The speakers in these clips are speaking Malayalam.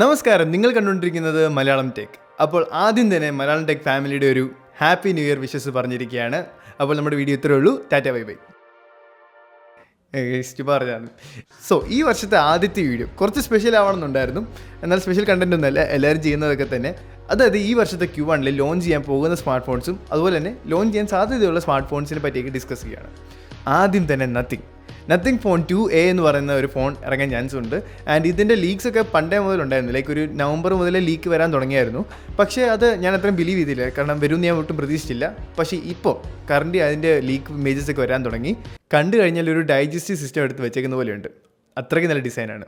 നമസ്കാരം. നിങ്ങൾ കണ്ടുകൊണ്ടിരിക്കുന്നത് മലയാളം ടെക് അപ്പോൾ ആദ്യം തന്നെ മലയാളം ടെക് ഫാമിലിയുടെ ഒരു ഹാപ്പി ന്യൂ ഇയർ വിഷസ് പറഞ്ഞിരിക്കുകയാണ്. അപ്പോൾ നമ്മുടെ വീഡിയോ ഇത്രേ ഉള്ളൂ. ടാറ്റ ബൈ ബൈ പറഞ്ഞാണ് സോ ഈ വർഷത്തെ ആദ്യത്തെ വീഡിയോ കുറച്ച് സ്പെഷ്യൽ ആവണമെന്നുണ്ടായിരുന്നു. എന്നാൽ സ്പെഷ്യൽ കണ്ടന്റ് ഒന്നല്ല എല്ലാവരും ചെയ്യുന്നതൊക്കെ തന്നെ. അതായത് ഈ വർഷത്തെ ക്യൂ വണ്ണിൽ ലോഞ്ച് ചെയ്യാൻ പോകുന്ന സ്മാർട്ട് ഫോൺസും അതുപോലെ തന്നെ ലോഞ്ച് ചെയ്യാൻ സാധ്യതയുള്ള സ്മാർട്ട് ഫോൺസിനെ പറ്റിയൊക്കെ ഡിസ്കസ് ചെയ്യുകയാണ്. ആദ്യം തന്നെ Nothing Nothing phone two A എന്ന് പറയുന്ന ഒരു ഫോൺ ഇറങ്ങാൻ ചാൻസ് ഉണ്ട്. ആൻഡ് ഇതിന്റെ ലീക്സ് ഒക്കെ പണ്ടേ മുതൽ ഉണ്ടായിരുന്നു. ലൈക്ക് ഒരു നവംബർ മുതലേ ലീക്ക് വരാൻ തുടങ്ങിയായിരുന്നു. പക്ഷേ അത് ഞാൻ അത്രയും ബിലീവ് ചെയ്തില്ല. കാരണം വരും ഞാൻ ഒട്ടും പ്രതീക്ഷിച്ചില്ല. പക്ഷേ ഇപ്പോൾ കറണ്ട് അതിന്റെ ലീക്ക് ഇമേജസ് ഒക്കെ വരാൻ തുടങ്ങി. കണ്ടു കഴിഞ്ഞാൽ ഒരു ഡൈജസ്റ്റീവ് സിസ്റ്റം എടുത്ത് വെച്ചേക്കുന്ന പോലെയുണ്ട്. അത്രയ്ക്ക് നല്ല ഡിസൈനാണ്.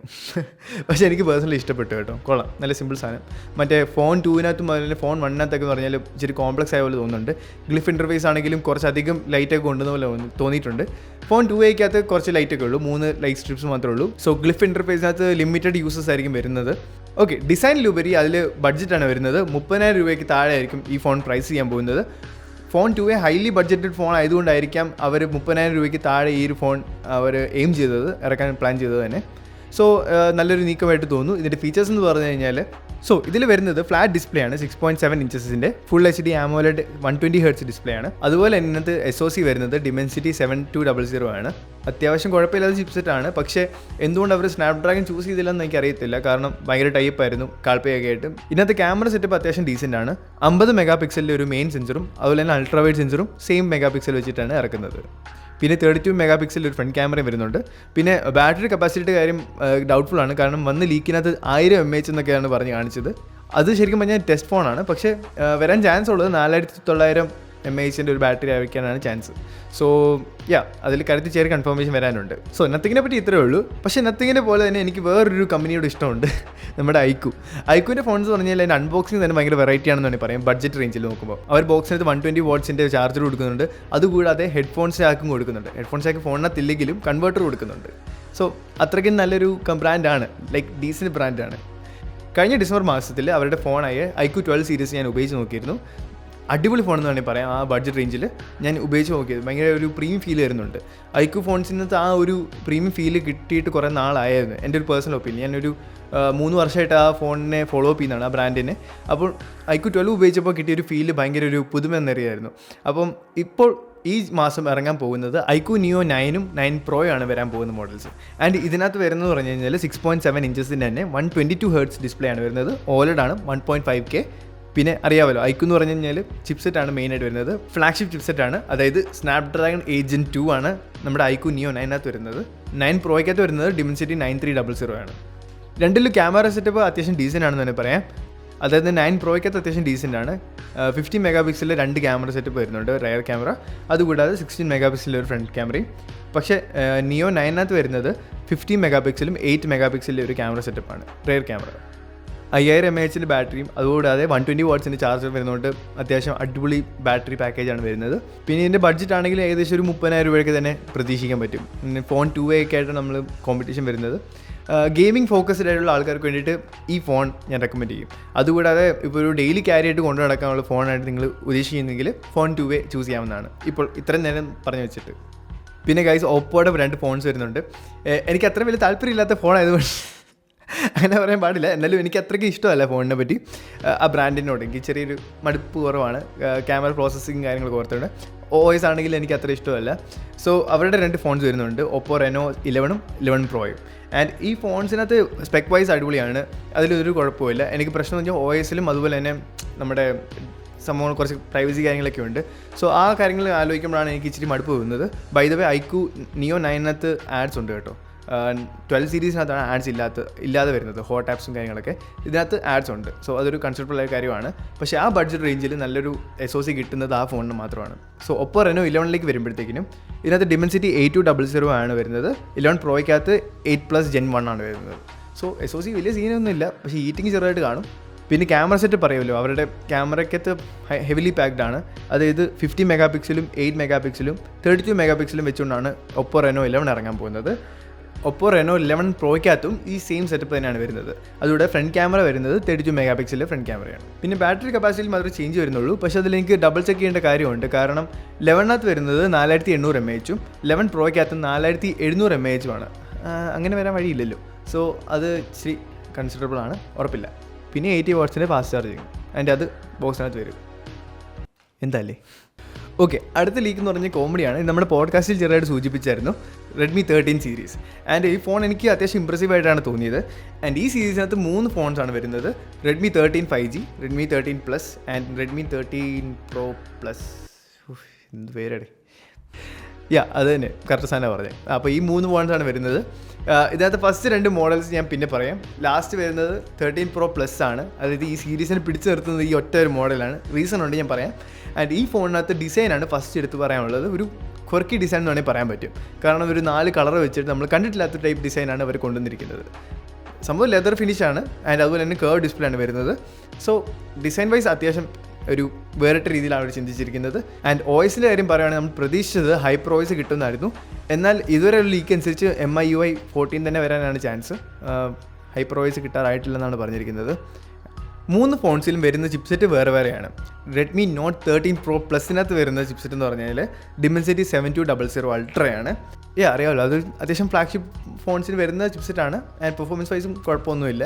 പക്ഷേ എനിക്ക് പേഴ്സണലി ഇഷ്ടപ്പെട്ടു കേട്ടോ. കൊള്ളാം. നല്ല സിമ്പിൾ സാധനം. മറ്റേ ഫോൺ ടൂവിനകത്തും അതുപോലെ ഫോൺ വണ്ണിനകത്തൊക്കെ പറഞ്ഞാൽ ഇച്ചിരി കോംപ്ലക്സ് ആയ പോലെ തോന്നുന്നുണ്ട്. ഗ്ലിഫ് ഇന്റർഫേസ് ആണെങ്കിലും കുറച്ചധികം ലൈറ്റൊക്കെ കൊണ്ടുവന്ന പോലെ തോന്നി- തോന്നിയിട്ടുണ്ട്. ഫോൺ ടു എക്കകത്ത് കുറച്ച് ലൈറ്റൊക്കെ ഉള്ളൂ. മൂന്ന് ലൈറ്റ് സ്ട്രിപ്സ് മാത്രമേ ഉള്ളൂ. സോ ഗ്ലിഫ് ഇന്റർഫേസിനകത്ത് ലിമിറ്റഡ് യൂസസ് ആയിരിക്കും വരുന്നത്. ഓക്കെ ഡിസൈനിലുപരി അതിൽ ബഡ്ജറ്റാണ് വരുന്നത്. മുപ്പതിനായിരം രൂപയ്ക്ക് താഴെ ആയിരിക്കും ഈ ഫോൺ പ്രൈസ് ചെയ്യാൻ പോകുന്നത്. Phone two A highly budgeted phone ആയതുകൊണ്ടായിരിക്കാം അവർ മുപ്പതിനായിരം രൂപയ്ക്ക് താഴെ ഈ ഒരു ഫോൺ അവർ എയിം ചെയ്തത് ഇറക്കാൻ പ്ലാൻ ചെയ്തത് തന്നെ. സോ നല്ലൊരു നീക്കമായിട്ട് തോന്നുന്നു. ഇതിന്റെ ഫീച്ചേഴ്സ് എന്ന് പറഞ്ഞു കഴിഞ്ഞാൽ സോ ഇതിൽ വരുന്നത് ഫ്ലാറ്റ് ഡിസ്പ്ലേ ആണ് six point seven ഇഞ്ചസിന്റെ full H D AMOLED one twenty hertz display ആണ്. അതുപോലെ ഇതിനകത്ത് എസ് ഒ സി വരുന്നത് Dimensity seven two double zero ആണ്. അത്യാവശ്യം കുഴപ്പമില്ലാത്ത ചിപ്സെറ്റ് ആണ്. പക്ഷേ എന്തുകൊണ്ട് അവർ സ്നാപ്ഡ്രാഗൺ ചൂസ് ചെയ്തില്ലെന്ന് എനിക്ക് അറിയത്തില്ല കാരണം ഭയങ്കര ടൈപ്പ് ആയിരുന്നു കാൽപ്പയൊക്കെ ആയിട്ട്. ഇതിനകത്ത് ക്യാമറ സെറ്റപ്പ് അത്യാവശ്യം ഡീസെന്റ് ആണ്. അമ്പത് മെഗാ പിക്സലിന്റെ ഒരു മെയിൻ സെൻസറും അതുപോലെ തന്നെ അൾട്രാവൈഡ് സെൻസറും സെയിം മെഗാ പിക്സൽ വെച്ചിട്ടാണ് ഇറക്കുന്നത്. പിന്നെ തേർട്ടി ടു മെഗാ പിക്സൽ ഒരു ഫ്രണ്ട് ക്യാമറയും വരുന്നുണ്ട്. പിന്നെ ബാറ്ററി കപ്പാസിറ്റിയുടെ കാര്യം ഡൗട്ട്ഫുൾ ആണ്. കാരണം വന്ന് ലീക്കിനകത്ത് ആയിരം എം എച്ച് എന്നൊക്കെയാണ് പറഞ്ഞ് കാണിച്ചത്. അത് ശരിക്കും പറഞ്ഞാൽ ടെസ്റ്റ് ഫോണാണ് പക്ഷേ ആ, വരാൻ ചാൻസ് ഉള്ളത് നാലായിരത്തി തൊള്ളായിരം എം ഐ എച്ചിന്റെ ഒരു ബാറ്ററി ആയിരിക്കാനാണ് ചാൻസ് സോ യാ അതിൽ കരുത്തി ചെറിയ കൺഫർമേഷൻ വരാനുണ്ട്. സോ നത്തിങ്ങിനെ പറ്റി ഇത്രയേ ഉള്ളൂ. പക്ഷേ നത്തിങ്ങിനെ പോലെ തന്നെ എനിക്ക് വേറൊരു കമ്പനിയോട് ഇഷ്ടമുണ്ട്. നമ്മുടെ ഐക്കു ഐക്കുവിന്റെ ഫോൺസ് പറഞ്ഞാൽ അതിന്റെ അൺബോക്സിംഗ് തന്നെ ഭയങ്കര വെറൈറ്റി ആണെന്ന് വേണമെങ്കിൽ പറയാം. ബഡ്ജറ്റ് റേഞ്ചിൽ നോക്കുമ്പോൾ അവർ ബോക്സിനകത്ത് വൺ ട്വന്റി വാട്ട്സിന്റെ ചാർജർ കൊടുക്കുന്നുണ്ട്. അതുകൂടാതെ ഹെഡ്ഫോൺസ് ആക്കും കൊടുക്കുന്നുണ്ട്. ഹെഡ്ഫോൺസ് ആക്കി ഫോണിനകത്തില്ലെങ്കിലും കൺവേർട്ടർ കൊടുക്കുന്നുണ്ട്. സോ അത്രയ്ക്കും നല്ലൊരു ബ്രാൻഡാണ് ലൈക്ക് ഡീസന്റ് ബ്രാൻഡാണ് കഴിഞ്ഞ ഡിസംബർ മാസത്തിൽ അവരുടെ ഫോണായ ഐക്യു ട്വൽവ് സീരീസ് ഞാൻ ഉപയോഗിച്ച് നോക്കിയിരുന്നു. അടിപൊളി ഫോൺ എന്ന് വേണമെങ്കിൽ പറയാം ആ ബഡ്ജറ്റ് റേഞ്ചിൽ ഞാൻ ഉപയോഗിച്ച് നോക്കിയത്. ഭയങ്കര ഒരു പ്രീമിയം ഫീൽ വരുന്നുണ്ട്. ഐക്യു ഫോൺസിനകത്ത് ആ ഒരു പ്രീമിയം ഫീൽ കിട്ടിയിട്ട് കുറേ നാളായിരുന്നു എന്റെ ഒരു പേഴ്സണൽ ഒപ്പീനിയൻ ഞാനൊരു മൂന്ന് വർഷമായിട്ട് ആ ഫോണിനെ ഫോളോ അപ്പ് ചെയ്യുന്നതാണ് ആ ബ്രാൻഡിനെ അപ്പോൾ ഐക്യു ട്വൽവ് ഉപയോഗിച്ചപ്പോൾ കിട്ടിയ ഒരു ഫീൽ ഭയങ്കര ഒരു പുതുമ എന്നറിയായിരുന്നു അപ്പം ഇപ്പോൾ ഈ മാസം ഇറങ്ങാൻ പോകുന്നത് ഐക്യു നിയോ നയനും നയൻ പ്രോയും ആണ് വരാൻ പോകുന്ന മോഡൽസ് ആൻഡ് ഇതിനകത്ത് വരുന്നത് പറഞ്ഞു കഴിഞ്ഞാൽ സിക്സ് പോയിന്റ് സെവൻ ഇഞ്ചസിന്റെ തന്നെ one twenty two hertz display ആണ് വരുന്നത്. ഓലഡാണ് വൺ പോയിന്റ് ഫൈവ് കെ പിന്നെ അറിയാമല്ലോ ഐക്കു എന്ന് പറഞ്ഞു കഴിഞ്ഞാൽ ചിപ്സെറ്റ് ആണ് മെയിനായിട്ട് വരുന്നത്. ഫ്ലാഗ്ഷിപ്പ് ചിപ്സെറ്റ് ആണ്. അതായത് സ്നാപ്ഡ്രാഗൺ ഏജൻ ടു ആണ് നമ്മുടെ ഐക്കു നിയോ നയനകത്ത് വരുന്നത്. നയൻ പ്രോയ്ക്കകത്ത് വരുന്നത് Dimensity nine three double zero ആണ്. രണ്ടിലും ക്യാമറ സെറ്റപ്പ് അത്യാവശ്യം ഡീസന്റ് ആണെന്ന് തന്നെ പറയാം. അതായത് നയൻ പ്രോയ്ക്കകത്ത് അത്യാവശ്യം ഡീസന്റ് ആണ്. ഫിഫ്റ്റി മെഗാ പിക്സലിൽ രണ്ട് ക്യാമറ സെറ്റപ്പ് വരുന്നുണ്ട് റയർ ക്യാമറ അതുകൂടാതെ സിക്സ്റ്റീൻ മെഗാ പിക്സലിൽ ഒരു ഫ്രണ്ട് ക്യാമറയും പക്ഷേ നിയോ നയനകത്ത് വരുന്നത് ഫിഫ്റ്റി മെഗാ പിക്സലും എയ്റ്റ് മെഗാ പിക്സലിലെ ഒരു ക്യാമറ സെറ്റപ്പാണ് റയർ ക്യാമറ അയ്യായിരം എം എച്ചിന്റെ ബാറ്ററിയും അതുകൂടാതെ വൺ ട്വന്റി വാട്ട്സിന്റെ ചാർജർ വരുന്നതുകൊണ്ട് അത്യാവശ്യം അടിപൊളി ബാറ്ററി പാക്കേജാണ് വരുന്നത്. പിന്നെ ഇതിന്റെ ബഡ്ജറ്റ് ആണെങ്കിൽ ഏകദേശം ഒരു മുപ്പതിനായിരം രൂപയ്ക്ക് തന്നെ പ്രതീക്ഷിക്കാൻ പറ്റും. ഫോൺ ടു എ ഒക്കെ ആയിട്ട് നമ്മൾ കോമ്പറ്റീഷൻ വരുന്നത്. ഗെയിമിംഗ് ഫോക്കസ്ഡ് ആയിട്ടുള്ള ആൾക്കാർക്ക് വേണ്ടിയിട്ട് ഈ ഫോൺ ഞാൻ റെക്കമെൻഡ് ചെയ്യും. അതുകൂടാതെ ഇപ്പോൾ ഒരു ഡെയിലി ക്യാരി ആയിട്ട് കൊണ്ടു നടക്കാനുള്ള ഫോണായിട്ട് നിങ്ങൾ ഉദ്ദേശിക്കുന്നെങ്കിൽ ഫോൺ ടു എ ചൂസ് ചെയ്യാവുന്നതാണ്. ഇപ്പോൾ ഇത്രയും നേരം പറഞ്ഞു വെച്ചിട്ട്. പിന്നെ ഗൈസ് ഓപ്പോയുടെ രണ്ട് ഫോൺസ് വരുന്നുണ്ട്. എനിക്ക് അത്ര വലിയ താല്പര്യമില്ലാത്ത ഫോൺ ആയതുകൊണ്ട് അങ്ങനെ പറയാൻ പാടില്ല. എന്നാലും എനിക്ക് അത്രയ്ക്ക് ഇഷ്ടമല്ല ഫോണിനെ പറ്റി. ആ, ബ്രാൻഡിനോട് എനിക്ക് ചെറിയൊരു മടുപ്പ് കുറവാണ്. ക്യാമറ പ്രോസസ്സിങ് കാര്യങ്ങൾ ഓർത്തുണ്ട് ഒ എസ് ആണെങ്കിൽ എനിക്ക് അത്ര ഇഷ്ടമല്ല. സോ അവരുടെ രണ്ട് ഫോൺസ് വരുന്നുണ്ട്. ഒപ്പോ റെനോ ഇലവനും ഇലവൻ പ്രോയും. ആൻഡ് ഈ ഫോൺസിനകത്ത് സ്പെക് വൈസ് അടിപൊളിയാണ്. അതിലൊരു കുഴപ്പമില്ല എനിക്ക് പ്രശ്നം എന്ന് വെച്ചാൽ ഒ എസിലും അതുപോലെ തന്നെ നമ്മുടെ സംഭവങ്ങൾ കുറച്ച് പ്രൈവസി കാര്യങ്ങളൊക്കെ ഉണ്ട്. സോ ആ കാര്യങ്ങൾ ആലോചിക്കുമ്പോഴാണ് എനിക്ക് ഇച്ചിരി മടുപ്പ് വരുന്നത് by the way iQOO Neo നയനകത്ത് ads ഉണ്ട് കേട്ടോ. ട്വൽവ് സീരീസിനകത്താണ് ആഡ്സ് ഇല്ലാത്ത ഇല്ലാതെ വരുന്നത് ഹോട്ട് ആപ്സും കാര്യങ്ങളൊക്കെ. ഇതിനകത്ത് ആഡ്സ് ഉണ്ട്. സോ അതൊരു കൺസെപ്റ്റുള്ള കാര്യമാണ്. പക്ഷേ ആ ബഡ്ജറ്റ് റേഞ്ചിൽ നല്ലൊരു എസ് ഒ സി കിട്ടുന്നത് ആ ഫോണിന് മാത്രമാണ്. സോ ഒപ്പോ റെനോ ഇലവനിലേക്ക് വരുമ്പോഴത്തേക്കിനും ഇതിനകത്ത് Dimensity eight two double zero ആണ് വരുന്നത്. ഇലവൻ പ്രോയ്ക്കകത്ത് എയ്റ്റ് പ്ലസ് ജെൻ വൺ ആണ് വരുന്നത്. സോ എസ് ഒ സി വലിയ സീനൊന്നും ഇല്ല പക്ഷേ ഈറ്റിംഗ് ചെറുതായിട്ട് കാണും. പിന്നെ ക്യാമറ സെറ്റ് പറയുമല്ലോ. അവരുടെ ക്യാമറയ്ക്കകത്ത് ഹെവിലി പാക്ഡ് ആണ്. അതായത് ഫിഫ്റ്റി മെഗാ പിക്സലും എയ്റ്റ് മെഗാ പിക്സലും തേർട്ടി ടു മെഗാ പിക്സലും വെച്ചുകൊണ്ടാണ് ഒപ്പോ റെനോ ഇലവൻ ഇറങ്ങാൻ പോകുന്നത്. ഒപ്പോ റെനോ ഇലവൻ പ്രോയ്ക്കകത്തും ഈ സെയിം സെറ്റപ്പ് തന്നെയാണ് വരുന്നത്. അതുകൂടെ ഫ്രണ്ട് ക്യാമറ വരുന്നത് തേർട്ടി ടു മെഗാ പിക്സലിലെ ഫ്രണ്ട് ക്യാമറയാണ് പിന്നെ ബാറ്ററി കപ്പാസിറ്റിയിൽ മാത്രമേ ചേഞ്ച് വരുന്നുള്ളൂ. പക്ഷേ അതിൽ എനിക്ക് ഡബിൾ ചെക്ക് ചെയ്യേണ്ട കാര്യമുണ്ട്. കാരണം ലെവനകത്ത് വരുന്നത് നാലായിരത്തി എണ്ണൂറ് എം എച്ചും ലെവൻ പ്രോയ്ക്കകത്ത് നാലായിരത്തി എഴുന്നൂറ് എം എച്ചുമാണ് അങ്ങനെ വരാൻ വഴിയില്ലല്ലോ. സോ അത് ഇച്ചിരി കൺസിഡറബിൾ ആണ്. ഉറപ്പില്ല. പിന്നെ എയ്റ്റി വാട്ട്സിന്റെ ഫാസ്റ്റ് ചാർജിങ് അതിന്റെ അത് ബോക്സിനകത്ത് വരും. എന്താല്ലേ ഓക്കെ അടുത്ത ലീക്ക് എന്ന് പറഞ്ഞ കോമഡിയാണ് നമ്മുടെ പോഡ്കാസ്റ്റിൽ ചെറുതായിട്ട് സൂചിപ്പിച്ചായിരുന്നു. റെഡ്മി തേർട്ടീൻ സീരീസ് ആൻഡ് ഈ ഫോൺ എനിക്ക് അത്യാവശ്യം ഇമ്പ്രസീവ് ആയിട്ടാണ് തോന്നിയത്. ആൻഡ് ഈ സീരീസിനകത്ത് മൂന്ന് ഫോൺസാണ് വരുന്നത്. Redmi thirteen five G Redmi thirteen plus and Redmi thirteen pro plus എന്ത് പേരടേ. യാ അത് തന്നെ. കറക്റ്റ് സാധനം പറഞ്ഞത്. അപ്പോൾ ഈ മൂന്ന് ഫോൺസാണ് വരുന്നത്. ഇതിനകത്ത് ഫസ്റ്റ് രണ്ട് മോഡൽസ് ഞാൻ പിന്നെ പറയാം. ലാസ്റ്റ് വരുന്നത് തേർട്ടീൻ പ്രോ പ്ലസ് ആണ്. അതായത് ഈ സീരീസിനെ പിടിച്ചു നിർത്തുന്നത് ഈ ഒറ്റ ഒരു മോഡലാണ് റീസൺ ഉണ്ട് ഞാൻ പറയാം. ആൻഡ് ഈ ഫോണിനകത്ത് ഡിസൈനാണ് ഫസ്റ്റ് എടുത്ത് പറയാനുള്ളത്. ഒരു ക്വർക്കി ഡിസൈൻ എന്ന് വേണമെങ്കിൽ പറയാൻ പറ്റും. കാരണം ഒരു നാല് കളർ വെച്ചിട്ട് നമ്മൾ കണ്ടിട്ടില്ലാത്ത ടൈപ്പ് ഡിസൈനാണ് അവർ കൊണ്ടുവന്നിരിക്കുന്നത്. സംഭവം ലെതർ ഫിനിഷാണ് ആൻഡ് അതുപോലെ തന്നെ കേർവ് ഡിസ്പ്ലേ ആണ് വരുന്നത്. സോ ഡിസൈൻ വൈസ് അത്യാവശ്യം ഒരു വേറിട്ട രീതിയിലാണ് അവർ ചിന്തിച്ചിരിക്കുന്നത്. ആൻഡ് ഓയിസിന്റെ കാര്യം പറയുകയാണെങ്കിൽ നമ്മൾ പ്രതീക്ഷിച്ചത് ഹൈപ്പർ ഓയിസ് കിട്ടുന്നതായിരുന്നു. എന്നാൽ ഇതുവരെ ലീക്ക് അനുസരിച്ച് M I U I fourteen തന്നെ വരാനാണ് ചാൻസ് ഹൈപ്പർ ഓയിസ് കിട്ടാറായിട്ടില്ലെന്നാണ് പറഞ്ഞിരിക്കുന്നത്. മൂന്ന് ഫോൺസിലും വരുന്ന ചിപ്സെറ്റ് വേറെ വേറെയാണ്. റെഡ്മി നോട്ട് തേർട്ടീൻ പ്രോ പ്ലസിനകത്ത് വരുന്ന ചിപ്സെറ്റ് എന്ന് പറഞ്ഞാൽ Dimensity seven two double zero അൾട്രയാണ് ഏ അറിയാമല്ലോ അത് അത്യാവശ്യം ഫ്ലാഗ്ഷിപ്പ് ഫോൺസിന് വരുന്ന ചിപ്സെറ്റാണ് ആൻഡ് പെർഫോമൻസ് വൈസും കുഴപ്പമൊന്നുമില്ല.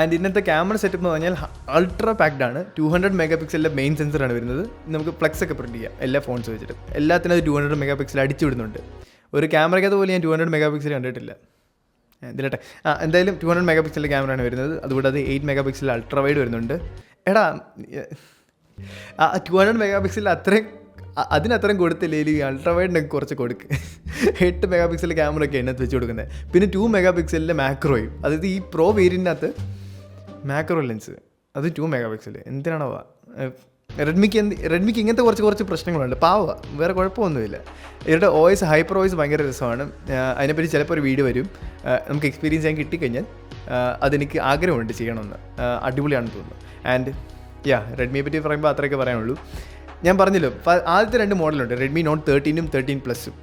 ആൻഡ് ഇന്നത്തെ ക്യാമറ സെറ്റപ്പ് എന്ന് പറഞ്ഞാൽ അൾട്രാ പാക്ഡ് ആണ്. ടു ഹൺഡ്രഡ് മെഗാ പിക്സലിന്റെ മെയിൻ സെൻസറാണ് വരുന്നത്. നമുക്ക് ഫ്ലെക്സ് ഒക്കെ പ്രിന്റ് ചെയ്യാം. എല്ലാ ഫോൺസ് വെച്ചിട്ട്. എല്ലാത്തിനും അത് ടു ഹൺഡ്രഡ് മെഗാ പിക്സൽ അടിച്ചു വിടുന്നുണ്ട്. ഒരു ക്യാമറയ്ക്ക് അതുപോലെ ഞാൻ ടു ഹൺഡ്രഡ് മെഗാ പിക്സൽ കണ്ടിട്ടില്ല ഇതിലട്ടെ. ആ എന്തായാലും ടു ഹൺഡ്രഡ് മെഗാ പിക്സലിന്റെ ക്യാമറയാണ് വരുന്നത്. അതുകൂടാതെ eight mega pixel ultra wide വരുന്നുണ്ട്. എടാ ആ ടു ഹൺഡ്രഡ് മെഗാ പിക്സലിൽ അത്രയും അതിനത്രയും കൊടുത്തില്ലെങ്കിൽ അൾട്രാ വൈഡിനൊക്കെ കുറച്ച് കൊടുക്ക്. എട്ട് മെഗാ പിക്സൽ ക്യാമറ ഒക്കെ എണ്ണത്ത് വെച്ച് കൊടുക്കുന്നത് പിന്നെ ടു മെഗാ പിക്സലിന്റെ മാക്രോയും അതായത് ഈ പ്രോ വേരിയന്റിനകത്ത് മാക്രോ ലെൻസ് അത് ടു മെഗാ പിക്സൽ എന്തിനാണോ റെഡ്മിക്ക് എന്ത് റെഡ്മിക്ക് ഇങ്ങനത്തെ കുറച്ച് കുറച്ച് പ്രശ്നങ്ങളുണ്ട്. പാവ വേറെ കുഴപ്പമൊന്നുമില്ല. ഇവരുടെ വോയിസ് ഹൈപ്പർ വോയിസ് ഭയങ്കര രസമാണ്. അതിനെപ്പറ്റി ചിലപ്പോൾ ഒരു വീഡിയോ വരും. നമുക്ക് എക്സ്പീരിയൻസ് ചെയ്യാൻ കിട്ടിക്കഴിഞ്ഞാൽ അതെനിക്ക് ആഗ്രഹമുണ്ട് ചെയ്യണമെന്ന്. അടിപൊളിയാണെന്ന് തോന്നുന്നു. ആൻഡ് യാ റെഡ്മിയെ പറ്റി പറയുമ്പോൾ അത്രയൊക്കെ പറയാനുള്ളൂ. ഞാൻ പറഞ്ഞല്ലോ ആദ്യത്തെ രണ്ട് മോഡലുണ്ട്. റെഡ്മി നോട്ട് തേർട്ടീനും തേർട്ടീൻ പ്ലസും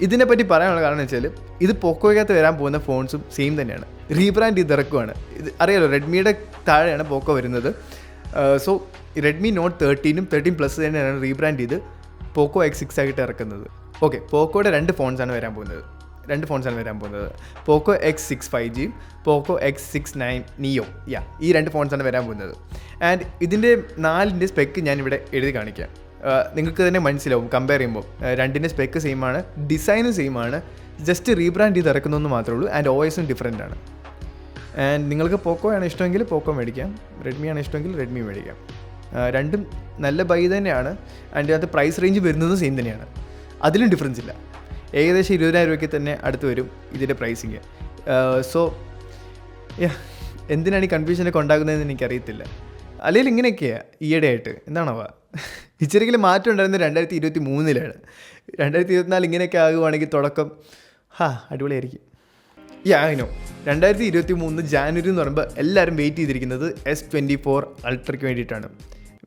ഇതിനെപ്പറ്റി പറയാനുള്ള കാരണം വെച്ചാൽ ഇത് പൊക്കോയ്ക്കകത്ത് വരാൻ പോകുന്ന ഫോൺസും സെയിം തന്നെയാണ്. റീബ്രാൻഡ് ചെയ്ത് ഇറക്കുവാണ്. ഇത് അറിയാലോ റെഡ്മിയുടെ താഴെയാണ് പോക്കോ വരുന്നത്. സോ റെഡ്മി നോട്ട് തേർട്ടീനും തേർട്ടീൻ പ്ലസ് തന്നെയാണ് റീബ്രാൻഡ് ചെയ്ത് പോക്കോ എക്സ് സിക്സ് ആയിട്ട് ഇറക്കുന്നത്. ഓക്കെ പോക്കോയുടെ രണ്ട് ഫോൺസാണ് വരാൻ പോകുന്നത്. രണ്ട് ഫോൺസാണ് വരാൻ പോകുന്നത്. പോക്കോ എക്സ് സിക്സ് ഫൈവ് ജിയും Poco X six nine Neo yeah ഈ രണ്ട് ഫോൺസാണ് വരാൻ പോകുന്നത്. ആൻഡ് ഇതിന്റെ നാലിന്റെ സ്പെക്ക് ഞാനിവിടെ എഴുതി കാണിക്കാം. നിങ്ങൾക്ക് തന്നെ മനസ്സിലാവും കമ്പയർ ചെയ്യുമ്പോൾ. രണ്ടിന്റെ സ്പെക്ക് സെയിം ആണ് ഡിസൈനും സെയിം ആണ് ജസ്റ്റ് റീബ്രാൻഡ് ചെയ്ത് ഇറക്കുന്നതെന്ന് മാത്രമേ ഉള്ളൂ ആൻഡ് ഓയിസും ഡിഫറെന്റ് ആണ്. ആൻഡ് നിങ്ങൾക്ക് പോക്കോ ആണ് ഇഷ്ടമെങ്കിൽ പോക്കോ മേടിക്കാം. റെഡ്മി ആണ് ഇഷ്ടമെങ്കിൽ റെഡ്മി മേടിക്കാം. രണ്ടും നല്ല ബൈ തന്നെയാണ്. ആൻഡ് അത് പ്രൈസ് റേഞ്ച് വരുന്നതും സെയിം തന്നെയാണ്. അതിലും ഡിഫറൻസ് ഇല്ല. ഏകദേശം ഇരുപതിനായിരം രൂപയ്ക്ക് തന്നെ അടുത്ത് വരും ഇതിന്റെ പ്രൈസിങ് സോ എന്തിനാണ് ഈ കൺഫ്യൂഷനൊക്കെ ഉണ്ടാകുന്നതെന്ന് എനിക്കറിയത്തില്ല. അല്ലെങ്കിൽ ഇങ്ങനെയൊക്കെയാണ് ഈയിടെയായിട്ട്. എന്താണവ ഇച്ചിരിക്കലും മാറ്റം ഉണ്ടായിരുന്നത് രണ്ടായിരത്തി ഇരുപത്തി മൂന്നിലാണ് രണ്ടായിരത്തി ഇരുപത്തിനാല് ഇങ്ങനെയൊക്കെ ആകുവാണെങ്കിൽ തുടക്കം ഹാ അടിപൊളിയായിരിക്കും. യാ നോ രണ്ടായിരത്തി ഇരുപത്തി മൂന്ന് ജാനുവരി എന്ന് പറയുമ്പോൾ എല്ലാവരും വെയിറ്റ് ചെയ്തിരിക്കുന്നത് എസ് ട്വന്റി ഫോർ അൾട്രയ്ക്ക് വേണ്ടിയിട്ടാണ്.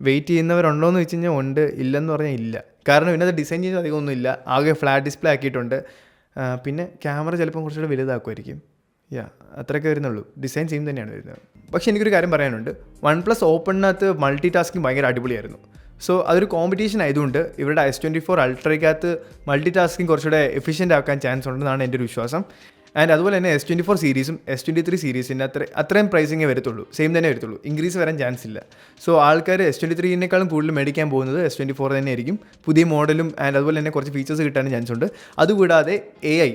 വെയിറ്റ് ചെയ്യുന്നവരുണ്ടോ എന്ന് വെച്ച് കഴിഞ്ഞാൽ ഉണ്ട് ഇല്ലെന്ന് പറഞ്ഞാൽ ഇല്ല. കാരണം ഇതിനകത്ത് ഡിസൈൻ ചെയ്യുന്ന അധികമൊന്നും ഇല്ല. ആകെ ഫ്ലാറ്റ് ഡിസ്പ്ലേ ആക്കിയിട്ടുണ്ട്. പിന്നെ ക്യാമറ ചിലപ്പം കുറച്ചുകൂടെ വലുതാക്കുമായിരിക്കും. യാ അത്രയൊക്കെ വരുന്നുള്ളൂ. ഡിസൈൻ സെയിം തന്നെയാണ് വരുന്നത്. പക്ഷേ എനിക്കൊരു കാര്യം പറയാനുണ്ട്. വൺ പ്ലസ് ഓപ്പണിനകത്ത് മൾട്ടി ടാസ്കിങ് ഭയങ്കര അടിപൊളിയായിരുന്നു. സോ അതൊരു കോമ്പറ്റീഷൻ ആയതുകൊണ്ട് ഇവരുടെ എസ് ട്വന്റി ഫോർ അൾട്രയ്ക്കകത്ത് മൾട്ടി ടാസ്കിങ് കുറച്ചുകൂടെ എഫിഷ്യന്റ് ആക്കാൻ ചാൻസ് ഉണ്ടെന്നാണ് എന്റെ ഒരു വിശ്വാസം. ആൻഡ് അതുപോലെ തന്നെ എസ് ട്വന്റി ഫോർ സീരീസും എസ് ട്വന്റി ത്രീ സീരീസിന്റെ അത്ര അത്രയും പ്രൈസിങ്ങേ വരത്തുള്ളൂ. സെയിം തന്നെ വരത്തുള്ളൂ. ഇൻക്രീസ് വരാൻ ചാൻസ് ഇല്ല. സോ ആൾക്കാർ എസ് ട്വന്റി ത്രീനേക്കാളും കൂടുതൽ മേടിക്കാൻ പോകുന്നത് എസ് ട്വന്റി ഫോർ തന്നെ ആയിരിക്കും പുതിയ മോഡലും ആൻഡ് അതുപോലെ തന്നെ കുറച്ച് ഫീച്ചേഴ്സ് കിട്ടാനും ചാൻസ് ഉണ്ട്. അതുകൂടാതെ എ ഐ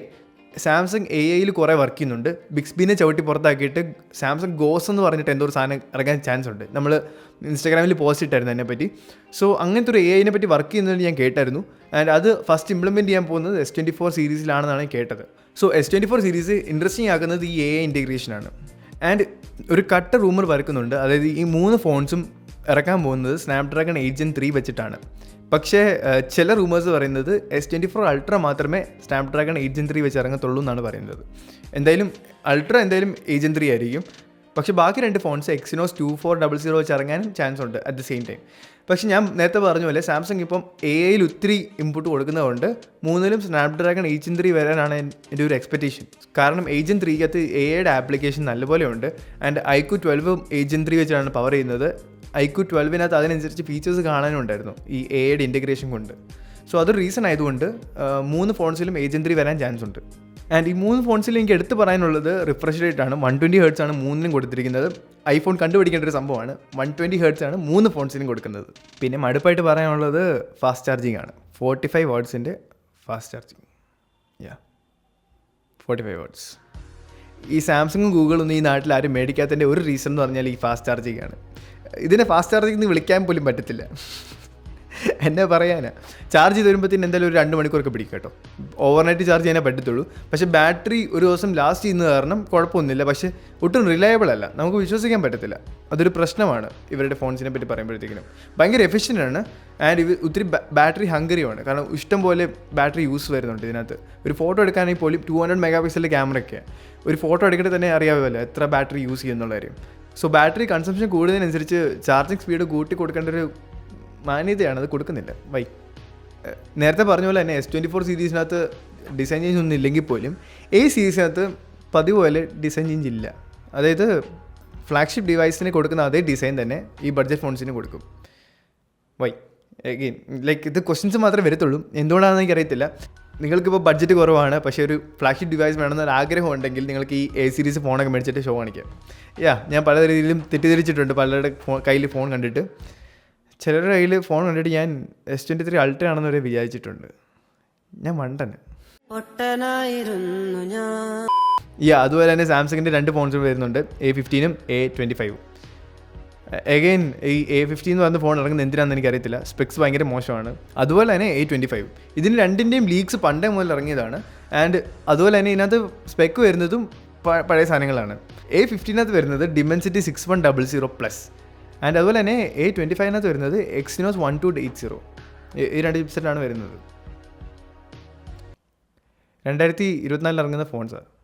സാംസങ് എ ഐയിൽ കുറേ വർക്ക് ചെയ്യുന്നുണ്ട്. ബിക്സ്ബിനെ ചവിട്ടി പുറത്താക്കിയിട്ട് സാംസങ് ഗോസ് എന്ന് പറഞ്ഞിട്ട് എന്തോ ഒരു സാധനം ഇറങ്ങാൻ ചാൻസ് ഉണ്ട്. നമ്മൾ ഇൻസ്റ്റാഗ്രാമിൽ പോസ്റ്റ് ഇട്ടായിരുന്നു അതിനെപ്പറ്റി സോ അങ്ങനത്തെ ഒരു എ ഐനെ പറ്റി വർക്ക് ചെയ്യുന്നത് ഞാൻ കേട്ടായിരുന്നു. ആൻഡ് അത് ഫസ്റ്റ് ഇംപ്ലിമെന്റ് ചെയ്യാൻ പോകുന്നത് എസ് ട്വന്റി ഫോർ സീരീസിലാണെന്നാണ് കേട്ടത്. So S twenty four series interesting ആക്കുന്നത് ഈ എ ഐ ഇന്റഗ്രേഷനാണ് ആൻഡ് ഒരു കട്ട റൂമർ വരക്കുന്നുണ്ട്. അതായത് ഈ മൂന്ന് ഫോൺസും ഇറക്കാൻ പോകുന്നത് സ്നാപ്ഡ്രാഗൺ ഏജൻ ത്രീ വെച്ചിട്ടാണ്. പക്ഷേ ചില റൂമേഴ്സ് പറയുന്നത് എസ് ട്വന്റി ഫോർ അൾട്ര മാത്രമേ സ്നാപ്ഡ്രാഗൺ ഏജൻ ത്രീ വെച്ച് ഇറങ്ങത്തുള്ളൂ എന്നാണ് പറയുന്നത്. എന്തായാലും അൾട്ര എന്തായാലും ഏജൻ ത്രീ ആയിരിക്കും. പക്ഷേ ബാക്കി രണ്ട് phones Exynos two four double zero വെച്ച് ഇറങ്ങാനും ചാൻസ് ഉണ്ട് അറ്റ് ദ സെയിം ടൈം പക്ഷേ ഞാൻ നേരത്തെ പറഞ്ഞ പോലെ സാംസങ് ഇപ്പം എ ഐയിൽ ഒത്തിരി ഇൻപുട്ട് കൊടുക്കുന്നതുകൊണ്ട് മൂന്നിലും സ്നാപ്ഡ്രാഗൺ ഏജൻ ത്രീ വരാനാണ് എൻ- എന്റെ ഒരു എക്സ്പെക്റ്റേഷൻ കാരണം ഏജൻ ത്രീക്കകത്ത് എ ഐയുടെ ആപ്ലിക്കേഷൻ നല്ലപോലെ ഉണ്ട്. ആൻഡ് ഐക്യു ട്വൽവും ഏജൻ ത്രീ വെച്ചാണ് പവർ ചെയ്യുന്നത്. ഐക്യു ട്വൽവിനകത്ത് അതിനനുസരിച്ച് ഫീച്ചേഴ്സ് കാണാനുണ്ടായിരുന്നു ഈ എ ഐയുടെ ഇന്റഗ്രേഷൻ കൊണ്ട്. സോ അതൊരു റീസൺ ആയതുകൊണ്ട് മൂന്ന് ഫോൺസിലും ഏജൻ വരാൻ ചാൻസ് ഉണ്ട്. ആൻഡ് ഈ മൂന്ന് ഫോൺസിലും എനിക്ക് എടുത്ത് പറയാനുള്ളത് റിഫ്രഷ് റേറ്റ് ആണ്. വൺ ട്വന്റി ഹേർട്സ് ആണ് മൂന്നിലും കൊടുത്തിരിക്കുന്നത്. ഐഫോൺ കണ്ടുപിടിക്കേണ്ട ഒരു സംഭവമാണ്. വൺ ട്വന്റി ഹേർട്സ് ആണ് മൂന്ന് ഫോൺസിലും കൊടുക്കുന്നത്. പിന്നെ മടുപ്പായിട്ട് പറയാനുള്ളത് ഫാസ്റ്റ് ചാർജിങ് ആണ്. Forty five വാട്ട്സിന്റെ fast charging yeah forty five watts ഈ സാംസങ്ങും ഗൂഗിളൊന്നും ഈ നാട്ടിൽ ആരും മേടിക്കാത്തതിന്റെ ഒരു റീസൺ എന്ന് പറഞ്ഞാൽ ഈ ഫാസ്റ്റ് ചാർജിങ് ആണ്. ഇതിനെ ഫാസ്റ്റ് എന്ന് വിളിക്കാൻ പോലും പറ്റത്തില്ല. എന്നെ പറയാനാ. ചാർജ് ചെയ്ത് വരുമ്പോഴത്തേന് എന്തായാലും ഒരു രണ്ട് മണിക്കൂറൊക്കെ പിടിക്കും കേട്ടോ. ഓവർനൈറ്റ് ചാർജ് ചെയ്യാനേ പറ്റത്തുള്ളൂ. പക്ഷേ ബാറ്ററി ഒരു ദിവസം ലാസ്റ്റ് ചെയ്യുന്ന കാരണം കുഴപ്പമൊന്നുമില്ല. പക്ഷേ ഒട്ടും റിലയബിൾ അല്ല. നമുക്ക് വിശ്വസിക്കാൻ പറ്റത്തില്ല. അതൊരു പ്രശ്നമാണ് ഇവരുടെ ഫോൺസിനെ പറ്റി പറയുമ്പോഴത്തേക്കിനും. ഭയങ്കര എഫിഷ്യന്റ് ആണ്. ആൻഡ് ഇവ ഒത്തിരി ബാറ്ററി ഹങ്കറിയുമാണ് കാരണം ഇഷ്ടം പോലെ ബാറ്ററി യൂസ് വരുന്നുണ്ട് ഇതിനകത്ത്. ഒരു ഫോട്ടോ എടുക്കാനാണെങ്കിൽ പോലും ടു ഹൺഡ്രഡ് മെഗാ പിക്സലിന്റെ ക്യാമറയൊക്കെ ഒരു ഫോട്ടോ എടുക്കേണ്ടത് തന്നെ അറിയാമല്ലോ എത്ര ബാറ്ററി യൂസ് ചെയ്യുന്നുള്ള കാര്യം. സോ ബാറ്ററി കൺസംഷൻ കൂടുന്നതിനനുസരിച്ച് ചാർജിങ് സ്പീഡ് കൂട്ടി കൊടുക്കേണ്ട ഒരു മാന്യതയാണ് അത് കൊടുക്കുന്നില്ല. വൈ നേരത്തെ പറഞ്ഞ പോലെ തന്നെ എസ് ട്വന്റി ഫോർ സീരീസിനകത്ത് ഡിസൈൻ ചേഞ്ച് ഒന്നും ഇല്ലെങ്കിൽ പോലും ഈ സീരീസിനകത്ത് പതിവ് പോലെ ഡിസൈൻ ചേഞ്ച് ഇല്ല. അതായത് ഫ്ലാഗ്ഷിപ്പ് ഡിവൈസിന് കൊടുക്കുന്ന അതേ ഡിസൈൻ തന്നെ ഈ ബഡ്ജറ്റ് ഫോൺസിന് കൊടുക്കും. വൈ എഗെയിൻ ലൈക്ക് ഇത് ക്വസ്റ്റ്യൻസ് മാത്രമേ വരത്തുള്ളൂ. എന്തുകൊണ്ടാണെന്ന് എനിക്കറിയത്തില്ല. നിങ്ങൾക്കിപ്പോൾ ബഡ്ജറ്റ് കുറവാണ് പക്ഷേ ഒരു ഫ്ലാഗ്ഷിപ്പ് ഡിവൈസ് വേണമെന്നൊരു ആഗ്രഹം ഉണ്ടെങ്കിൽ നിങ്ങൾക്ക് ഈ എ സീരീസ് ഫോണൊക്കെ മേടിച്ചിട്ട് ഷോ കാണിക്കാം. യാ ഞാൻ പല രീതിയിലും തെറ്റിദ്ധരിച്ചിട്ടുണ്ട് പലരുടെ കയ്യിൽ ഫോൺ കണ്ടിട്ട്. ചിലരുടെ കയ്യിൽ ഫോൺ കണ്ടിട്ട് ഞാൻ എസ് ട്വന്റി ത്രീ അൾട്ര ആണെന്ന് വരെ വിചാരിച്ചിട്ടുണ്ട്. ഞാൻ മണ്ടന്. ഈ അതുപോലെ തന്നെ സാംസങ്ങിന്റെ രണ്ട് ഫോൺസും വരുന്നുണ്ട് എ ഫിഫ്റ്റീനും എ ട്വന്റി ഫൈവും എഗെയിൻ ഈ എ ഫിഫ്റ്റി എന്ന് പറയുന്ന ഫോൺ ഇറങ്ങുന്നത് എന്തിനാണെന്ന് എനിക്കറിയത്തില്ല. സ്പെക്സ് ഭയങ്കര മോശമാണ്. അതുപോലെ തന്നെ എ ട്വന്റി ഫൈവ് ഇതിന് രണ്ടിന്റെയും ലീക്സ് പണ്ടേ മുതൽ ഇറങ്ങിയതാണ്. ആൻഡ് അതുപോലെ തന്നെ ഇതിനകത്ത് സ്പെക്ക് വരുന്നതും പഴയ സാധനങ്ങളാണ്. എ ഫിഫ്റ്റീനകത്ത് വരുന്നത് Dimensity six one double zero plus and അതുപോലെ തന്നെ എ ട്വന്റി ഫൈവിനകത്ത് വരുന്നത് Exynos one two eight zero ഈ രണ്ട് ചിപ്സെറ്റാണ് വരുന്നത്. രണ്ടായിരത്തി ഇരുപത്തിനാലിൽ ഇറങ്ങുന്ന ഫോൺസാണ്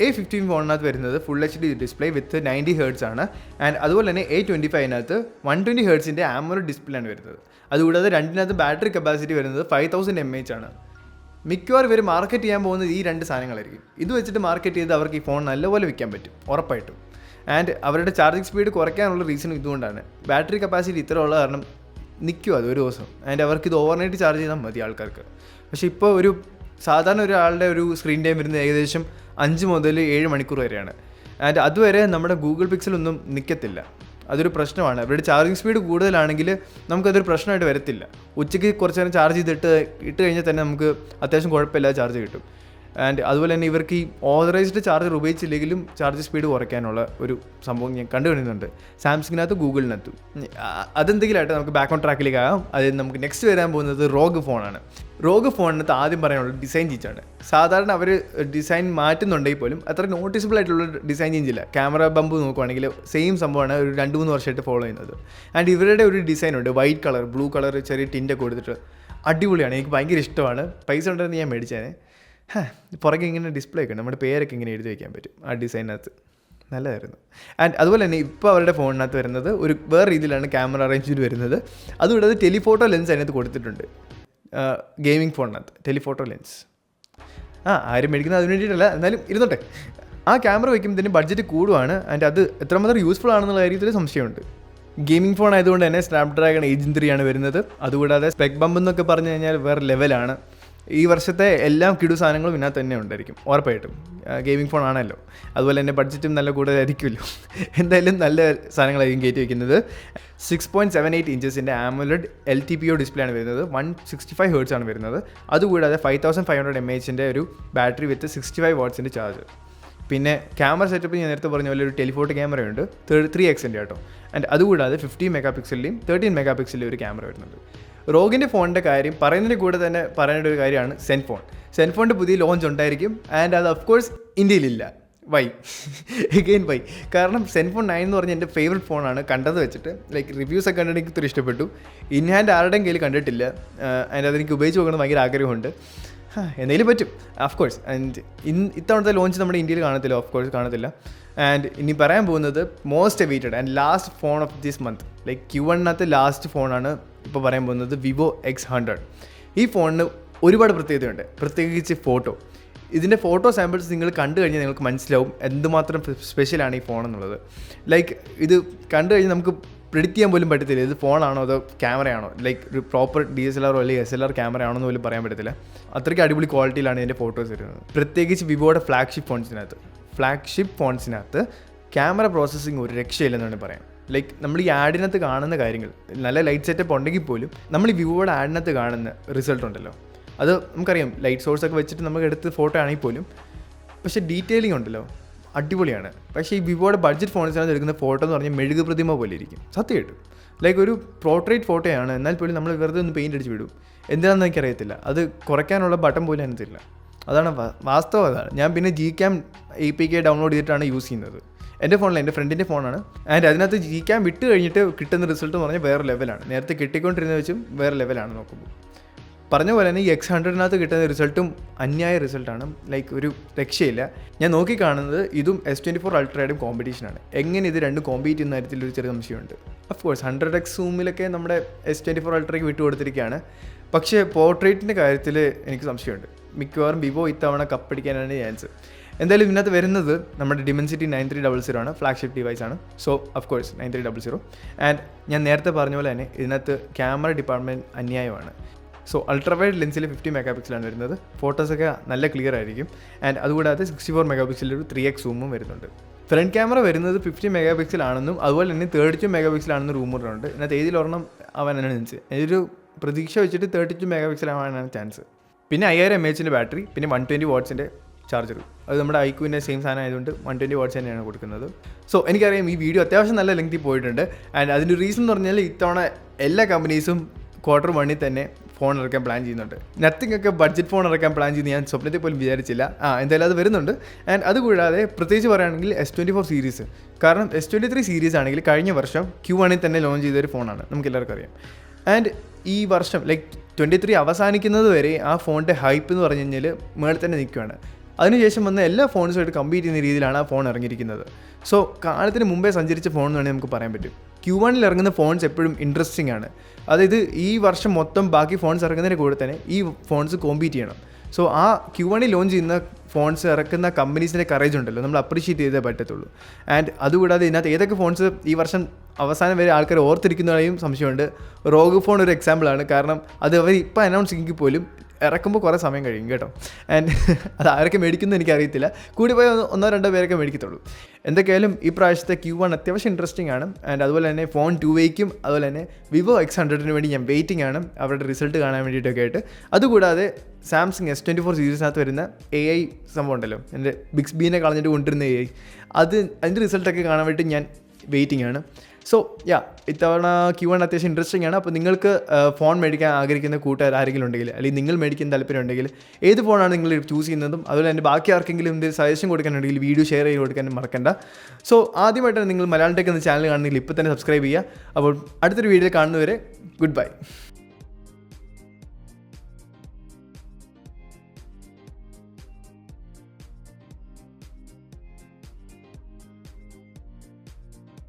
എ ഫിഫ്റ്റീൻ ഫോണിനകത്ത് വരുന്നത് full H D display with ninety hertz ആണ്. ആൻഡ് അതുപോലെ തന്നെ എ ട്വന്റി ഫൈവിനകത്ത് വൺ ട്വന്റി ഹേർട്സിന്റെ ആമറോ ഡിസ്പ്ലേ ആണ് വരുന്നത്. അതുകൂടാതെ രണ്ടിനകത്ത് ബാറ്ററി കപ്പാസിറ്റി വരുന്നത് ഫൈവ് തൗസൻഡ് എം എച്ച് ആണ്. മിക്കവാറും ഇവർ മാർക്കറ്റ് ചെയ്യാൻ പോകുന്നത് ഈ രണ്ട് സാധനങ്ങളായിരിക്കും. ഇത് വെച്ചിട്ട് മാർക്കറ്റ് ചെയ്ത് അവർക്ക് ഈ ഫോൺ നല്ലപോലെ വിൽക്കാൻ പറ്റും ഉറപ്പായിട്ടും. ആൻഡ് അവരുടെ ചാർജിങ് സ്പീഡ് കുറയ്ക്കാനുള്ള റീസൺ ഇതുകൊണ്ടാണ്. ബാറ്ററി കപ്പാസിറ്റി ഇത്ര ഉള്ള കാരണം നിൽക്കും അത് ഒരു ദിവസം. ആൻഡ് അവർക്ക് ഇത് ഓവർനൈറ്റ് ചാർജ് ചെയ്താൽ മതി ആൾക്കാർക്ക്. പക്ഷേ ഇപ്പോൾ ഒരു സാധാരണ ഒരാളുടെ ഒരു സ്ക്രീൻ ടൈം വരുന്നത് ഏകദേശം അഞ്ച് മുതൽ ഏഴ് മണിക്കൂർ വരെയാണ്. ആൻഡ് അതുവരെ നമ്മുടെ ഗൂഗിൾ പിക്സലൊന്നും നിൽക്കത്തില്ല അതൊരു പ്രശ്നമാണ്. അവരുടെ ചാർജിങ് സ്പീഡ് കൂടുതലാണെങ്കിൽ നമുക്കതൊരു പ്രശ്നമായിട്ട് വരത്തില്ല. ഉച്ചയ്ക്ക് കുറച്ച് നേരം ചാർജ് ചെയ്തിട്ട് ഇട്ട് കഴിഞ്ഞാൽ തന്നെ നമുക്ക് അത്യാവശ്യം കുഴപ്പമില്ലാതെ ചാർജ് കിട്ടും. ആൻഡ് അതുപോലെ തന്നെ ഇവർക്ക് ഈ ഓതറൈസ്ഡ് ചാർജർ ഉപയോഗിച്ചില്ലെങ്കിലും ചാർജ് സ്പീഡ് കുറയ്ക്കാനുള്ള ഒരു സംഭവം ഞാൻ കണ്ടുവരുന്നുണ്ട് സാംസങ്ങിനകത്ത് ഗൂഗിളിനകത്തു ആ- അതെന്തെങ്കിലും ആയിട്ട് നമുക്ക് ബാക്ക് ഓൺ ട്രാക്കിലേക്ക് ആകാം അതിൽ നമുക്ക് നെക്സ്റ്റ് വരാൻ പോകുന്നത് റോഗ് ഫോണാണ് റോഗ് ഫോണിനകത്ത് ആദ്യം പറയാനുള്ള ഡിസൈൻ ചേഞ്ചാണ് സാധാരണ അവർ ഡിസൈൻ മാറ്റുന്നുണ്ടെങ്കിൽ പോലും അത്ര നോട്ടീസബിൾ ആയിട്ടുള്ള ഡിസൈൻ ചേഞ്ച് ഇല്ല. ക്യാമറ ബമ്പ് നോക്കുവാണെങ്കിൽ സെയിം സംഭവമാണ് ഒരു രണ്ട് മൂന്ന് വർഷമായിട്ട് ഫോളോ ചെയ്യുന്നത്. ആൻഡ് ഇവരുടെ ഒരു ഡിസൈൻ ഉണ്ട്. വൈറ്റ് കളർ ബ്ലൂ കളർ ചെറിയ ടിന്റൊക്കെ കൊടുത്തിട്ട് അടിപൊളിയാണ്. എനിക്ക് ഭയങ്കര ഇഷ്ടമാണ്. പൈസ ഉണ്ടെന്ന് ഞാൻ മേടിച്ചേനെ. പുറകെ ഇങ്ങനെ ഡിസ്പ്ലേ ഒക്കെ നമ്മുടെ പേരൊക്കെ ഇങ്ങനെ എഴുതി വയ്ക്കാൻ പറ്റും. ആ ഡിസൈനകത്ത് നല്ലതായിരുന്നു. ആൻഡ് അതുപോലെ തന്നെ ഇപ്പോൾ അവരുടെ ഫോണിനകത്ത് വരുന്നത് ഒരു വേറെ രീതിയിലാണ് ക്യാമറ അറേഞ്ച്മെന്റ് വരുന്നത്. അതുകൂടാതെ ടെലിഫോട്ടോ ലെൻസ് അതിനകത്ത് കൊടുത്തിട്ടുണ്ട്. ഗെയിമിംഗ് ഫോണിനകത്ത് ടെലിഫോട്ടോ ലെൻസ് ആ ആരും മേടിക്കുന്നത് അതിന് വേണ്ടിയിട്ടല്ല. എന്നാലും ഇരുന്നോട്ടെ. ആ ക്യാമറ വയ്ക്കുമ്പോഴത്തേന് ബഡ്ജറ്റ് കൂടുവാണ്. ആൻഡ് അത് എത്രമാത്രം യൂസ്ഫുൾ ആണെന്നുള്ള കാര്യത്തിൽ സംശയമുണ്ട്. ഗെയിമിംഗ് ഫോൺ ആയതുകൊണ്ട് തന്നെ സ്നാപ്ഡ്രാഗൺ ഏജൻ ത്രീ ആണ് വരുന്നത്. അതുകൂടാതെ സ്പെക് ബമ്പ് എന്നൊക്കെ പറഞ്ഞു കഴിഞ്ഞാൽ വേറെ ലെവലാണ് ഈ വർഷത്തെ എല്ലാം കിടു സാധനങ്ങളും ഇതിനകത്ത് തന്നെ ഉണ്ടായിരിക്കും ഉറപ്പായിട്ടും. ഗെയിമിംഗ് ഫോൺ ആണല്ലോ. അതുപോലെ തന്നെ ബഡ്ജറ്റും നല്ല കൂടുതലായിരിക്കുമല്ലോ. എന്തായാലും നല്ല സാധനങ്ങളായിരിക്കും കയറ്റി വയ്ക്കുന്നത് six point seven eight ഇഞ്ചസിന്റെ AMOLED L T P O display ആണ് വരുന്നത്. വൺ സിക്സ്റ്റി ഫൈവ് ഹേർട്സ് ആണ് വരുന്നത്. അതുകൂടാതെ five thousand five hundred M എച്ചിന്റെ ഒരു ബാറ്ററി വിത്ത് സിക്സ്റ്റി ഫൈവ് വാട്ട്സിന്റെ ചാർജ് പിന്നെ ക്യാമറ സെറ്റപ്പ് ഞാൻ നേരത്തെ പറഞ്ഞ പോലെ ഒരു ടെലിഫോട്ടോ ക്യാമറയുണ്ട് ത്രീ എക്സിന്റെ കേട്ടോ ആൻഡ് അതുകൂടാതെ ഫിഫ്റ്റി മെഗാ പിക്സലിന്റെയും തേർട്ടീൻ മെഗാ പിക്സലിന്റെ ഒരു ക്യാമറ വരുന്നുണ്ട്. റോഗിന്റെ ഫോണിന്റെ കാര്യം പറയുന്നതിന് കൂടെ തന്നെ പറയേണ്ട ഒരു കാര്യമാണ് സെൻഫോൺ. സെൻഫോണിന്റെ പുതിയ ലോഞ്ച് ഉണ്ടായിരിക്കും. ആൻഡ് അത് ഓഫ് കോഴ്സ് ഇന്ത്യയിലില്ല. വൈ എഗെയിൻ വൈ കാരണം സെൻഫോൺ നയൻ എന്ന് പറഞ്ഞ എന്റെ ഫേവററ്റ് ഫോണാണ് കണ്ടത് വെച്ചിട്ട് ലൈക്ക് റിവ്യൂസ് ഒക്കെ കണ്ടിട്ട് എനിക്ക് ഒത്തിരി ഇഷ്ടപ്പെട്ടു. ഇൻ ഹാൻഡ് ആരുടെയും കയ്യിൽ കണ്ടിട്ടില്ല. ആൻഡ് അതെനിക്ക് ഉപയോഗിച്ച് നോക്കണം ഭയങ്കര ആഗ്രഹമുണ്ട്. എന്തെങ്കിലും പറ്റും. ഓഫ് കോഴ്സ് ആൻഡ് ഇൻ ഇത്തവണത്തെ ലോഞ്ച് നമ്മുടെ ഇന്ത്യയിൽ കാണത്തില്ല. ഓഫ് കോഴ്സ് കാണത്തില്ല. ആൻഡ് ഇനി പറയാൻ പോകുന്നത് most awaited and last phone of this month like Q വണ്ണിനകത്ത് last ഫോണാണ് ഇപ്പോൾ പറയാൻ പോകുന്നത് വിവോ എക്സ് ഹൺഡ്രഡ് ഈ ഫോണിന് ഒരുപാട് പ്രത്യേകതയുണ്ട്. പ്രത്യേകിച്ച് ഫോട്ടോ ഇതിന്റെ ഫോട്ടോ സാമ്പിൾസ് നിങ്ങൾ കണ്ടു കഴിഞ്ഞാൽ നിങ്ങൾക്ക് മനസ്സിലാവും എന്തുമാത്രം സ്പെഷ്യലാണ് ഈ ഫോൺ എന്നുള്ളത്. ലൈക്ക് ഇത് കണ്ടു കഴിഞ്ഞാൽ നമുക്ക് പ്രിഡിക്റ്റ് ചെയ്യാൻ പോലും പറ്റത്തില്ല. ഇത് ഫോണാണോ അതോ ക്യാമറയാണോ ലൈക്ക് ഒരു പ്രോപ്പർ ഡി എസ് എൽ ആറോ അല്ലെങ്കിൽ എസ് എൽ ആർ ക്യാമറ ആണോ എന്ന് പോലും പറയാൻ പറ്റത്തില്ല. അത്രയ്ക്ക് അടിപൊളി ക്വാളിറ്റിയിലാണ് ഇതിന്റെ ഫോട്ടോസ് വരുന്നത്. പ്രത്യേകിച്ച് വിവോയുടെ ഫ്ലാഗ്ഷിപ്പ് ഫോൺസിനകത്ത് ഫ്ലാഗ്ഷിപ്പ് ഫോൺസിനകത്ത് ക്യാമറ പ്രോസസ്സിങ് ഒരു രക്ഷയില്ലെന്നാണ് പറയാം. ലൈക്ക് നമ്മൾ ഈ ആഡിനകത്ത് കാണുന്ന കാര്യങ്ങൾ നല്ല ലൈറ്റ് സെറ്റപ്പ് ഉണ്ടെങ്കിൽ പോലും നമ്മൾ ഈ വ്യൂവോട് ആഡിനകത്ത് കാണുന്ന റിസൾട്ട് ഉണ്ടല്ലോ. അത് നമുക്കറിയാം ലൈറ്റ് സോഴ്സ് ഒക്കെ വെച്ചിട്ട് നമുക്ക് എടുത്ത് ഫോട്ടോ ആണെങ്കിൽ പോലും പക്ഷേ ഡീറ്റെയിലിംഗ് ഉണ്ടല്ലോ അടിപൊളിയാണ്. പക്ഷേ ഈ വിവോയുടെ ബഡ്ജറ്റ് ഫോൺസിനകത്ത് എടുക്കുന്ന ഫോട്ടോ എന്ന് പറഞ്ഞാൽ മെഴുകു പ്രതിമ പോലെ ഇരിക്കും. സത്യമായിട്ടും ലൈക്ക് ഒരു പ്രോട്രേറ്റ് ഫോട്ടോയാണ് എന്നാൽ പോലും നമ്മൾ വെറുതെ ഒന്ന് പെയിന്റ് അടിച്ച് വിടും. എന്തിനാണെന്ന് എനിക്കറിയത്തില്ല. അത് കുറയ്ക്കാനുള്ള ബട്ടൺ പോലും അതിനകത്തില്ല അതാണ് വാസ്തവം അതാണ്. ഞാൻ പിന്നെ G cam A P K download ചെയ്തിട്ടാണ് യൂസ് ചെയ്യുന്നത്. എന്റെ ഫോണിൽ എന്റെ ഫ്രണ്ടിന്റെ ഫോണാണ്. ആൻഡ് അതിനകത്ത് ജീക്കാൻ വിട്ട് കഴിഞ്ഞിട്ട് കിട്ടുന്ന റിസൾട്ട് എന്ന് പറഞ്ഞാൽ വേറെ ലെവലാണ് നേരത്തെ കിട്ടിക്കൊണ്ടിരുന്ന വെച്ചും വേറെ ലെവലാണ് നോക്കുമ്പോൾ. പറഞ്ഞ പോലെ തന്നെ ഈ എക്സ് ഹൺഡ്രഡിനകത്ത് കിട്ടുന്ന റിസൾട്ടും അന്യായ റിസൾട്ടാണ് ലൈക്ക് ഒരു രക്ഷയില്ല. ഞാൻ നോക്കി കാണുന്നത് ഇതും എസ് ട്വന്റി ഫോർ അൾട്രയുടെയും കോമ്പറ്റീഷനാണ് എങ്ങനെ ഇത് രണ്ടും കോമ്പീറ്റ് ചെയ്യുന്ന കാര്യത്തിൽ ഒരു ചെറിയ സംശയമുണ്ട്. ഓഫ് കോഴ്സ് ഹൺഡ്രഡ് എക്സ് സൂമിലൊക്കെ നമ്മുടെ എസ് ട്വന്റി ഫോർ അൾട്രയ്ക്ക് വിട്ടുകൊടുത്തിരിക്കുകയാണ് പക്ഷേ പോർട്രേറ്റിന്റെ കാര്യത്തിൽ എനിക്ക് സംശയമുണ്ട്. മിക്കവാറും വിവോ ഇത്തവണ കപ്പടിക്കാനാണ് ചാൻസ് എന്തായാലും ഇതിനകത്ത് വരുന്നത് നമ്മുടെ Dimensity nine three double zero ആണ് ഫ്ലാഗ്ഷിപ്പ് ഡിവൈസ് ആണ്. So of course nine three double zero and ഞാൻ നേരത്തെ പറഞ്ഞ പോലെ തന്നെ ഇതിനകത്ത് ക്യാമറ ഡിപ്പാർട്ട്മെന്റ് അന്യായമാണ്. സോ അൾട്രാ വൈഡ് ലെൻസിൽ ഫിഫ്റ്റി മെഗാ പിക്സലാണ് വരുന്നത് ഫോട്ടോസൊക്കെ നല്ല ക്ലിയർ ആയിരിക്കും. ആൻഡ് അതുകൂടാതെ സിക്സ്റ്റി ഫോർ മെഗാ പിക്സലിൽ ഒരു ത്രീ എക്സ് സൂമും വരുന്നുണ്ട്. ഫ്രണ്ട് ക്യാമറ വരുന്നത് ഫിഫ്റ്റി മെഗാ പിക്സൽ ആണെന്നും അതുപോലെ തന്നെ തേർട്ടി ടു മെഗാ പിക്സൽ ആണെന്നും റൂമറുണ്ട് ഇതിനകത്ത് ഏതിൽ ഒരെണ്ണം ആവാനാണ് ചാൻസ് ഒരു പ്രതീക്ഷ വെച്ചിട്ട് തേർട്ടി ടു മെഗാ പിക്സൽ ആവാനാണ് ചാൻസ് പിന്നെ അയ്യായിരം എം എച്ചിന്റെ ബാറ്ററി പിന്നെ വൺ ട്വന്റി വാട്ട്സിന്റെ ചാർജർ അത് നമ്മുടെ ഐക്യുവിന്റെ സെയിം സാധനം ആയതുകൊണ്ട് വൺ ട്വന്റി വാട്ട്സ് തന്നെയാണ് കൊടുക്കുന്നത്. സോ എനിക്കറിയാം ഈ വീഡിയോ അത്യാവശ്യം നല്ല ലെങ്തി പോയിട്ടുണ്ട്. ആൻഡ് അതിന്റെ റീസൺ എന്ന് പറഞ്ഞാൽ ഇത്തവണ എല്ലാ കമ്പനീസും ക്വാർട്ടർ വണ്ണിൽ തന്നെ ഫോൺ ഇറക്കാൻ പ്ലാൻ ചെയ്യുന്നുണ്ട്. നത്തിങ് ഒക്കെ ബഡ്ജറ്റ് ഫോൺ ഇറക്കാൻ പ്ലാൻ ചെയ്യുന്ന. ഞാൻ സ്വപ്നത്തിൽ പോലും വിചാരിച്ചില്ല. ആ എന്തായാലും അത് വരുന്നുണ്ട്. ആൻഡ് അതുകൂടാതെ പ്രത്യേകിച്ച് പറയുകയാണെങ്കിൽ എസ് ട്വന്റി ഫോർ സീരീസ് കാരണം എസ് ട്വന്റി ത്രീ സീരീസ് ആണെങ്കിൽ കഴിഞ്ഞ വർഷം ക്യൂ വണ്ണിൽ തന്നെ ലോഞ്ച് ചെയ്തൊരു ഫോണാണ് നമുക്ക് എല്ലാവർക്കും അറിയാം. ആൻഡ് ഈ വർഷം ലൈക്ക് ട്വന്റി ത്രീ അവസാനിക്കുന്നത് വരെ ആ ഫോണിന്റെ ഹൈപ്പ് എന്ന് പറഞ്ഞു കഴിഞ്ഞാൽ മേളിൽ തന്നെ നിൽക്കുകയാണ് അതിനുശേഷം വന്ന എല്ലാ ഫോൺസുമായിട്ട് കമ്പീറ്റ് ചെയ്യുന്ന രീതിയിലാണ് ആ ഫോൺ ഇറങ്ങിയിരിക്കുന്നത്. സോ കാലത്തിന് മുമ്പേ സഞ്ചരിച്ച ഫോൺ എന്ന് വേണമെങ്കിൽ നമുക്ക് പറയാൻ പറ്റും. ക്യൂ വണ്ണിൽ ഇറങ്ങുന്ന ഫോൺസ് എപ്പോഴും ഇൻട്രസ്റ്റിംഗ് ആണ്. അതായത് ഈ വർഷം മൊത്തം ബാക്കി ഫോൺസ് ഇറങ്ങുന്നതിന് കൂടെ തന്നെ ഈ ഫോൺസ് കോമ്പീറ്റ് ചെയ്യണം. സോ ആ ക്യൂ വണ്ണിൽ ലോഞ്ച് ചെയ്യുന്ന ഫോൺസ് ഇറക്കുന്ന കമ്പനീസിന്റെ കറേജ് ഉണ്ടല്ലോ. നമ്മൾ അപ്രീഷിയേറ്റ് ചെയ്തേ പറ്റത്തുള്ളൂ. ആൻഡ് അതുകൂടാതെ ഇതിനകത്ത് ഏതൊക്കെ ഫോൺസ് ഈ വർഷം അവസാനം വരെ ആൾക്കാർ ഓർത്തിരിക്കുന്നതായും സംശയമുണ്ട്. റോഗ് ഫോൺ ഒരു എക്സാമ്പിളാണ് കാരണം അത് അവർ ഇപ്പോൾ അനൗൺസ് പോലും ഇറക്കുമ്പോൾ കുറേ സമയം കഴിയും കേട്ടോ. ആൻഡ് അത് ആരൊക്കെ മേടിക്കുന്നു എനിക്കറിയത്തില്ല. കൂടി പോയി ഒന്ന് രണ്ടോ പേരൊക്കെ മേടിക്കത്തുള്ളൂ. എന്തൊക്കെയായാലും ഈ പ്രാവശ്യത്തെ ക്യൂ വൺ അത്യാവശ്യം ഇൻട്രസ്റ്റിംഗ് ആണ്. ആൻഡ് അതുപോലെ തന്നെ ഫോൺ ടു വേക്കും അതുപോലെ തന്നെ വിവോ എക്സ് ഹൺഡ്രഡിന് വേണ്ടി ഞാൻ വെയിറ്റിംഗ് ആണ്. അവരുടെ റിസൾട്ട് കാണാൻ വേണ്ടിയിട്ടൊക്കെ ആയിട്ട്. അതുകൂടാതെ സാംസങ് എസ് ട്വന്റി ഫോർ സീരീസിനകത്ത് വരുന്ന എ ഐ സംഭവം ഉണ്ടല്ലോ. എന്റെ ബിക്സ് ബീനെ കളഞ്ഞിട്ട് കൊണ്ടിരുന്ന എ ഐ അത് അതിന്റെ റിസൾട്ടൊക്കെ കാണാൻ വേണ്ടി ഞാൻ വെയിറ്റിംഗ് ആണ്. സോ യാ ഇത്തവണ ക്യൂ വൺ അത്യാവശ്യം ഇൻട്രസ്റ്റിംഗ് ആണ്. അപ്പോൾ നിങ്ങൾക്ക് ഫോൺ മേടിക്കാൻ ആഗ്രഹിക്കുന്ന കൂട്ടുകാർ ആരെങ്കിലും ഉണ്ടെങ്കിൽ അല്ലെങ്കിൽ നിങ്ങൾ മേടിക്കുന്ന താല്പര്യം ഉണ്ടെങ്കിൽ ഏത് ഫോണാണ് നിങ്ങൾ ചൂസ് ചെയ്യുന്നതും അതുപോലെ തന്നെ ബാക്കി ആർക്കെങ്കിലും എന്തെങ്കിലും സജഷൻ കൊടുക്കാനുണ്ടെങ്കിൽ വീഡിയോ ഷെയർ ചെയ്ത് കൊടുക്കാനും മറക്കണ്ട. സോ ആദ്യമായിട്ടാണ് നിങ്ങൾ മലയാളം ടെക് എന്ന ചാനൽ കാണുന്നെങ്കിൽ ഇപ്പോൾ തന്നെ സബ്സ്ക്രൈബ് ചെയ്യുക. അപ്പോൾ അടുത്തൊരു വീഡിയോയിൽ കാണുന്നവരെ ഗുഡ് ബൈ